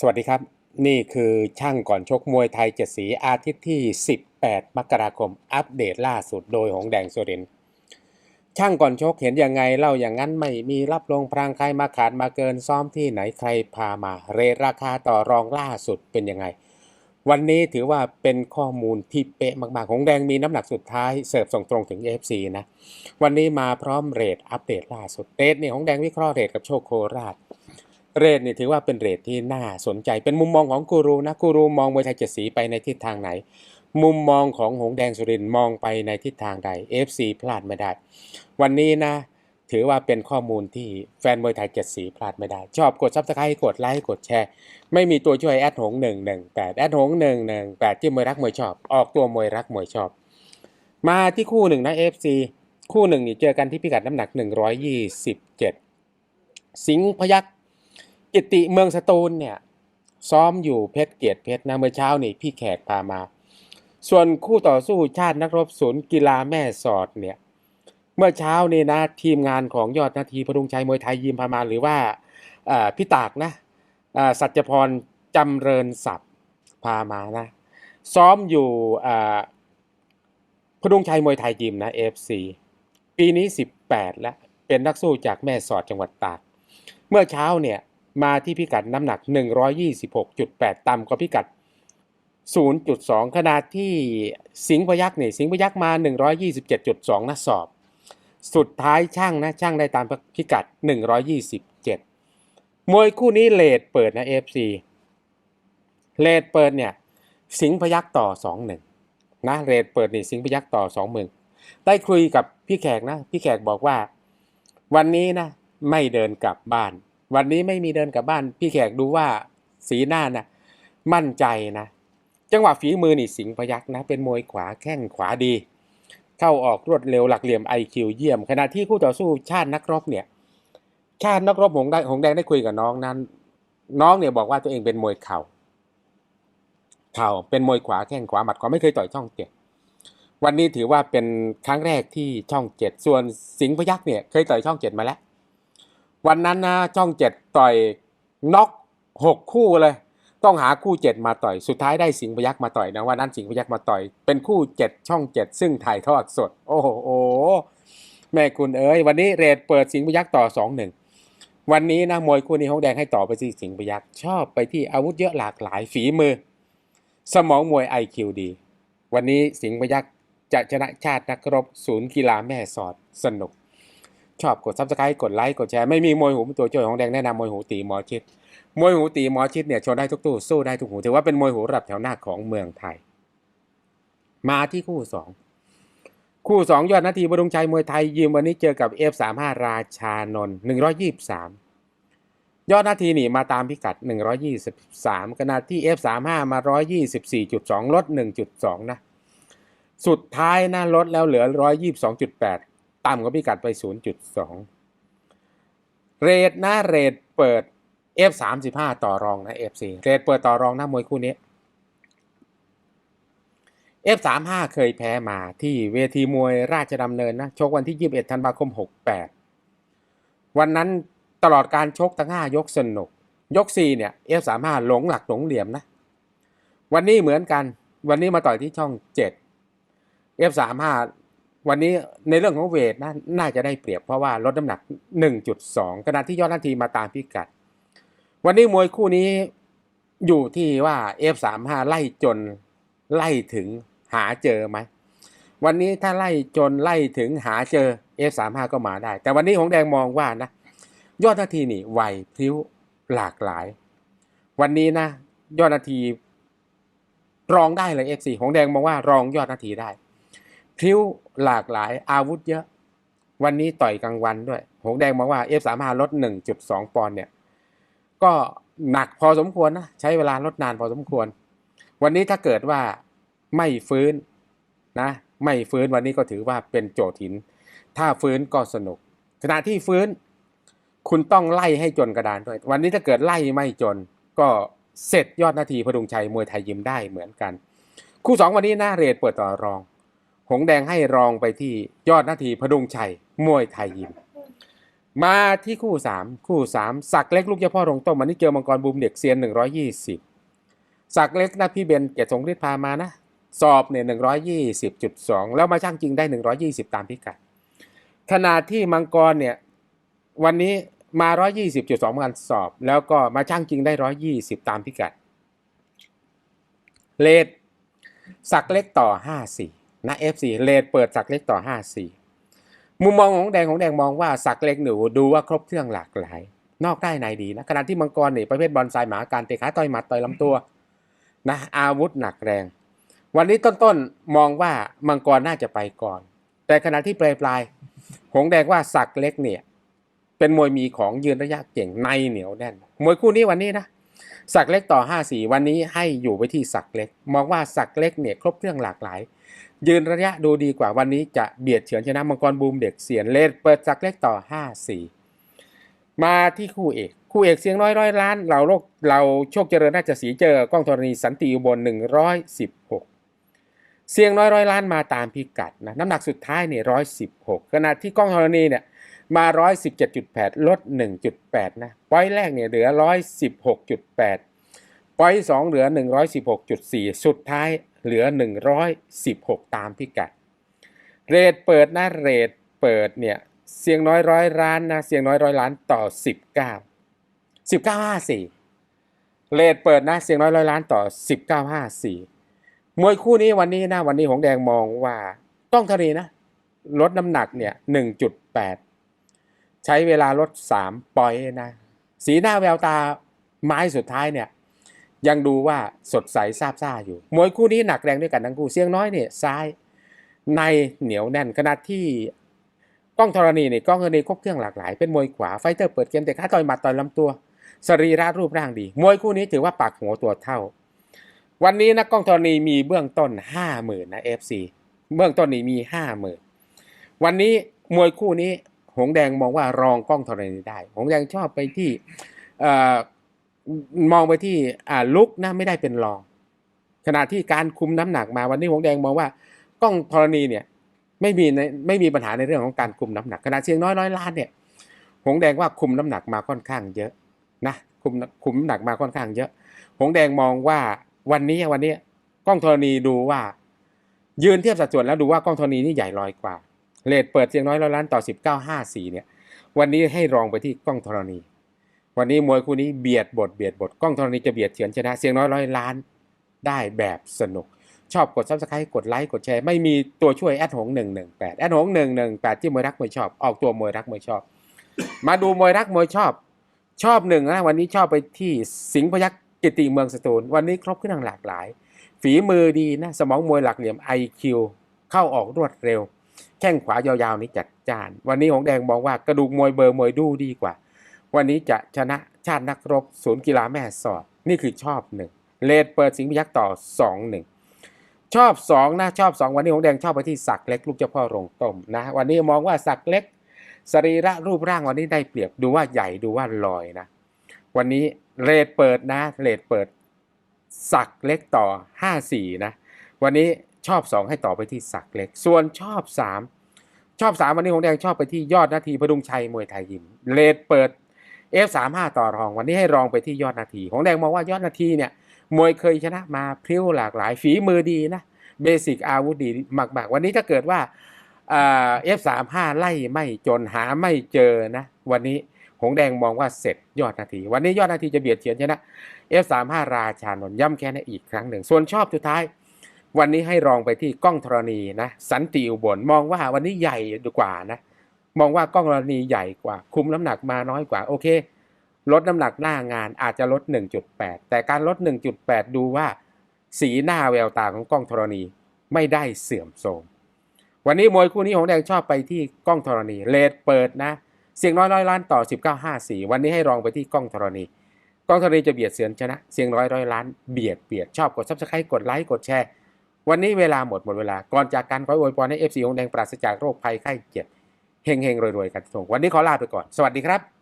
สวัสดีครับ นี่คือช่างก่อนชกมวยไทยเจ็ดสีอาทิตย์ที่ 18 มกราคม อัปเดตล่าสุดโดยหงแดงสุรินช่างก่อนชกเห็นยังไงเล่าอย่างนั้นไม่มีรับลงพรางใครมาขาดมาเกินซ้อมที่ไหนใครพามา เรทราคาต่อรองล่าสุดเป็นยังไง วันนี้ถือว่าเป็นข้อมูลที่เป๊ะมากๆหงแดงมีน้ำหนักสุดท้ายเสิร์ฟส่งตรงถึง AFC นะวันนี้มาพร้อมเรทอัปเดตล่าสุดเรทนี่หงแดงวิเคราะห์เรทกับโชคโคราช เรทนี่ถือว่าเป็นเรทที่น่าสนใจ เป็นมุมมองของกูรูนะกูรูมองมวยไทยเจ็ดสีไปในทิศทางไหน มุมมองของหงแดงสุรินมองไปในทิศทางใด FC พลาดไม่ได้ วันนี้นะ ถือว่าเป็นข้อมูลที่แฟนมวยไทยเจ็ดสีพลาดไม่ได้ ชอบกดซับสไครต์กดไลค์กดแชร์ ไม่มีตัวช่วยแอดหงหนึ่งหนึ่งแปดแอดหงหนึ่งหนึ่งแปดที่มวยรักมวยชอบ ออกตัวมวยรักมวยชอบ มาที่คู่หนึ่งนะ FC คู่หนึ่งนี่เจอกันที่พิกัดน้ำหนัก 127 สิงห์พยัก กิติเมืองสตูลเนี่ยซ้อมอยู่เพชรเกียรติเพชรนะเมื่อเช้านี่พี่แขกพามา ส่วนคู่ต่อสู้ชาตินักรบศูนย์กีฬาแม่สอดเนี่ยเมื่อเช้านี่นะทีมงานของยอดนาทีพดุงชัยมวยไทยยิมพามาหรือว่าพี่ตากนะสัจพรจำเริญศัพท์พามานะซ้อมอยู่พดุงชัยมวยไทยยิมนะ FC ปีนี้ 18 แล้วเป็นนักสู้จากแม่สอดจังหวัดตาก เมื่อเช้าเนี่ย มาที่พิกัดน้ำหนัก 126.8 ต่ำกว่าพิกัด 0.2 ขนาดที่สิงห์พยักเนี่ยสิงห์พยักมา 127.2 นะสอบ สุดท้ายช่างนะช่างได้ตามพิกัด 127 มวยคู่นี้เลทเปิดนะ FC เลทเปิดเนี่ยสิงห์พยักต่อ 2-1 นะเรทเปิดนี่สิงห์พยักต่อ20,000ได้คุยกับพี่แขกนะ พี่แขกบอกว่า วันนี้นะไม่เดินกลับบ้าน วันนี้ไม่มีเดินกลับบ้าน พี่แขกดูว่าสีหน้านะมั่นใจนะ จังหวะฝีมือนี่สิงห์พยักนะ เป็นมวยขวาแข้งขวาดี เข้าออกรวดเร็วหลักเหลี่ยม IQ เยี่ยม ขณะที่คู่ต่อสู้ชาตินักรบเนี่ย ชาตินักรบหงได้หงแดงได้คุยกับน้องนั้น น้องเนี่ยบอกว่าตัวเองเป็นมวยเข่า เข่าเป็นมวยขวาแข้งขวาหมัดขวาไม่เคยต่อยช่องเจ็ดวันนี้ถือว่าเป็นครั้งแรกที่ช่องเจ็ดส่วนสิงห์พยักเนี่ยเคยต่อยช่องเจ็ดมาแล้ว วันนั้นนะช่องเจ็ดต่อยน็อกหกคู่เลย ต้องหาคู่เจ็ดมาต่อย สุดท้ายได้สิงห์พยักมาต่อยนะวันนั้นสิงห์พยักมาต่อย เป็นคู่เจ็ดช่องเจ็ดซึ่งถ่ายทอดสด โอ้โหแม่คุณเอ้ยวันนี้เรทเปิดสิงห์พยักต่อสองหนึ่งวันนี้นะมวยคู่นี้ฮงแดงให้ต่อไปที่สิงห์พยักชอบไปที่อาวุธเยอะหลากหลายฝีมือ สมองมวย IQ ดี วันนี้สิงห์พยักจะชนะชาตินักรบศูนย์กีฬาแม่สอดสนุก ชอบกดซับสไครต์กดไลค์กดแชร์ไม่มีมวยหูเป็นตัวช่วยของแดงแนะนำมวยหูตีหมอชิดมวยหูตีหมอชิดเนี่ยชนได้ทุกตู้สู้ได้ทุกหูถือว่าเป็นมวยหูระดับแถวหน้าของเมืองไทย มาที่คู่สองคู่สองยอดนาทีบดุงชัยมวยไทยยิมวันนี้เจอกับ F35 ราชานนท์123ยอดนาทีนี่มาตามพิกัด 123ขณะที่ F35 มา 124.2 ลด 1.2 นะ สุดท้ายนะลดแล้วเหลือ 122.8 ต่ำกว่าพิกัดไป 0.2 เรทนะเรทเปิด F35 ต่อรองนะ F4 เรทเปิดต่อรองนะมวยคู่นี้ F35 เคยแพ้มาที่เวทีมวยราชดำเนินนะชกวันที่ 21 ธันวาคม 68 วันนั้นตลอดการชกทั้ง 5 ยกสนุก ยก 4 เนี่ย F35 หลงหลักหลงเหลี่ยมนะ วันนี้เหมือนกัน วันนี้มาต่อยที่ช่อง 7 F35 วันนี้ในเรื่องของเวทนะน่าจะได้เปรียบเพราะว่าลดน้ำหนัก 1.2ขณะที่ยอดนาทีมาตามพิกัด วันนี้มวยคู่นี้อยู่ที่ว่า F35 ไล่จนไล่ถึงหาเจอไหม วันนี้ถ้าไล่จนไล่ถึงหาเจอ F35 ก็มาได้ แต่วันนี้ของแดงมองว่านะ ยอดนาทีนี่ไหวพริ้วหลากหลาย วันนี้นะ ยอดนาทีรองได้เลย F4 ของแดงมองว่ารองยอดนาทีได้ พริ้วหลากหลายอาวุธเยอะ วันนี้ต่อยกลางวันด้วย หงแดงมองว่า F35 ลด 1.2 ปอนด์เนี่ย ก็หนักพอสมควรนะ ใช้เวลาลดนานพอสมควร วันนี้ถ้าเกิดว่าไม่ฟื้นนะ ไม่ฟื้นวันนี้ก็ถือว่าเป็นโจทย์หิน ถ้าฟื้นก็สนุก ขณะที่ฟื้น คุณต้องไล่ให้จนกระดานด้วย วันนี้ถ้าเกิดไล่ไม่จนก็เสร็จยอดนาทีพดุงชัยมวยไทยยิมได้เหมือนกัน คู่สองวันนี้หน้าเรทเปิดต่อรอง หงแดงให้รองไปที่ยอดนาทีพดุงชัยมวยไทยยิม มาที่คู่สามคู่สามสักเล็กลูกเจ้าพ่อรงต้มวันนี้เจอมังกรบูมเด็กเซียนหนึ่งร้อยยี่สิบสักเล็กนะพี่เบนเกตสงฤทธิ์พามานะ สอบเนี่ยหนึ่งร้อยยี่สิบจุดสองแล้วมาช่างจริงได้หนึ่งร้อยี่สิบตามพิกัดขนาดที่มังกรเนี่ยวันนี้มาร้อยี่สิบจุดสองกันสอบ แล้วก็มาช่างจริงได้ร้อยี่สิบตามพิกัดเลดสักเล็กต่อห้าสี่ นะ F4 เลดเปิดสักเล็กต่อห้าสี่มุมมองของแดงของแดงมองว่าสักเล็กหนูดูว่าครบเครื่องหลากหลาย นอกได้ในดีนะขณะที่มังกรเนี่ยประเภทบอลไซหมาการเตะขาต่อยหมัดต่อยลำตัวนะอาวุธหนักแรง วันนี้ต้นๆมองว่ามังกรน่าจะไปก่อน แต่ขณะที่ปลายปลายๆหงแดงว่าสักเล็กเนี่ยเป็นมวยมีของยืนระยะเก่งในเหนียวแน่นมวยคู่นี้วันนี้นะ สักเล็กต่อ5 4วันนี้ให้อยู่ไปที่สักเล็ก มองว่าสักเล็กเนี่ยครบเครื่องหลากหลาย ยืนระยะดูดีกว่าวันนี้จะเบียดเฉือนชนะมังกรบูมเด็กเสียนเลดเปิดสักเล็กต่อ5 4มาที่คู่เอก คู่เอกเสียงน้อยร้อยล้านเราโลกเราโชคเจริญราชสีเจอกล้องธรณีสันติอุบล116เสียงน้อยร้อยล้านมาตามพิกัดนะน้ำหนักสุดท้ายเนี่ยร้อยสิบหกขณะที่กล้องธรณีเนี่ย มาร้อยสิบเจ็ดจุดแปดลดหนึ่งจุดแปดนะปอยแรกเนี่ยเหลือร้อยสิบหกจุดแปดปอยสองเหลือหนึ่งร้อยสิบหกจุดสี่สุดท้ายเหลือหนึ่งร้อยสิบหกตามพิกัด เรทเปิดนะเรทเปิดเนี่ยเสียงน้อยร้อยล้านนะเสียงน้อยร้อยล้านต่อสิบเก้าสิบเก้าห้าสี่เรทเปิดนะเสียงน้อยร้อยล้านต่อสิบเก้าห้าสี่มวยคู่นี้วันนี้นะวันนี้หงแดงมองว่าต้องทะเลนะลดน้ำหนักเนี่ยหนึ่งจุดแปด ใช้เวลาลดสามปอยนะ สีหน้าแววตาไม้สุดท้ายเนี่ย ยังดูว่าสดใสซาบซ่าอยู่มวยคู่นี้หนักแรงด้วยกันทั้งคู่เสียงน้อยเนี่ยซ้ายในเหนียวแน่นขณะที่กล้องธรณีเนี่ยกล้องธรณีครบเครื่องหลากหลายเป็นมวยขวาไฟเตอร์เปิดเกมแต่ขาต่อยหมัดต่อยลำตัวสรีระรูปร่างดี มวยคู่นี้ถือว่าปากหัวตัวเท่า วันนี้นักกล้องธรณีมีเบื้องต้นห้าหมื่นนะ FC เบื้องต้นนี้มีห้าหมื่นวันนี้มวยคู่นี้ หงแดงมองว่ารองกล้องธรณีได้ หงแดงชอบไปที่มองไปที่ลุกนะไม่ได้เป็นรอง ขณะที่การคุมน้ำหนักมาวันนี้หงแดงมองว่ากล้องธรณีเนี่ยไม่มีในไม่มีปัญหาในเรื่องของการคุมน้ำหนักขณะเชียงน้อยร้อยล้านเนี่ยหงแดงว่าคุมน้ำหนักมาค่อนข้างเยอะนะคุมคุมน้ำหนักมาค่อนข้างเยอะ หงแดงมองว่าวันนี้วันนี้กล้องธรณีดูว่ายืนเทียบสัดส่วนแล้วดูว่ากล้องธรณีนี่ใหญ่ลอยกว่า เลทเปิดเสียงน้อยร้อยล้านต่อ 1954เนี่ยวันนี้ให้รองไปที่กล้องธรณี วันนี้มวยคู่นี้เบียดบทเบียดบทกล้องธรณีจะเบียดเฉือนชนะเสียงน้อยร้อยล้านได้แบบสนุก ชอบกดซับสไครต์กดไลค์กดแชร์ไม่มีตัวช่วยแอดหงหนึ่งหนึ่งแปดแอดหงหนึ่งหนึ่งแปดที่มวยรักมวยชอบออกตัวมวยรักมวยชอบ มาดูมวยรักมวยชอบ ชอบหนึ่งนะวันนี้ชอบไปที่สิงห์พยักกิติเมืองสตูลวันนี้ครบเครื่องหลากหลาย ฝีมือดีนะสมองมวยหลักเหลี่ยม IQ เข้าออกรวดเร็ว แข้งขวายาวๆนี้จัดจ้าน วันนี้หงแดงมองว่ากระดูกมวยเบอร์มวยดูดีกว่า วันนี้จะชนะชาตินักรบศูนย์กีฬาแม่สอด นี่คือชอบหนึ่งเลดเปิดสิงห์พยักต่อสองหนึ่งชอบสองนะชอบสองวันนี้หงแดงชอบไปที่สักเล็กลูกเจ้าพ่อโรงต้มนะ วันนี้มองว่าสักเล็กสรีระรูปร่างวันนี้ได้เปรียบดูว่าใหญ่ดูว่าลอยนะ วันนี้เรทเปิดนะเรทเปิดสักเล็กต่อ 54 นะ วันนี้ ชอบ 2 ให้ต่อไปที่สักเล็ก ส่วนชอบ 3 ชอบ 3 วันนี้ของแดงชอบไปที่ยอดนาทีพดุงชัยมวยไทยยิมเรทเปิด F35 ต่อรองวันนี้ให้รองไปที่ยอดนาที ของแดงมองว่ายอดนาทีเนี่ยมวยเคยชนะมาพริ้วหลากหลายฝีมือดีนะเบสิกอาวุธดีมากๆ วันนี้ถ้าเกิดว่าเอฟสามห้าไล่ไม่จนหาไม่เจอนะ วันนี้หงแดงมองว่าเสร็จยอดนาที วันนี้ยอดนาทีจะเบียดเฉียนชนะ F35 ราชานนย่ำแค่นั้นอีกครั้งหนึ่ง ส่วนชอบสุดท้าย วันนี้ให้รองไปที่กล้องธรณีนะสันติอุบลมองว่าวันนี้ใหญ่กว่านะมองว่ากล้องธรณีใหญ่กว่า คุมน้ำหนักมาน้อยกว่าโอเค ลดน้ำหนักหน้างานอาจจะลด 1.8 แต่การลด 1.8 ดูว่าสีหน้าแววตาของกล้องธรณีไม่ได้เสื่อมโทรมวันนี้มวยคู่นี้หงแดงชอบไปที่กล้องธรณีเลดเปิดนะเสียงน้อยร้อยล้านต่อ 1954 วันนี้ให้รองไปที่กล้องธรณีกล้องธรณีจะเบียดเสียนชนะ เสียงร้อยร้อยล้านเบียดเบียดชอบกดซับสไครต์กดไลค์กดแชร์ วันนี้เวลาหมดหมดเวลา ก่อนจากการขออวยพรให้เอฟซีองแดงปราศจากโรคภัยไข้เจ็บเฮงเฮงรวยๆ กันทุกคนวันนี้ขอลาไปก่อน สวัสดีครับ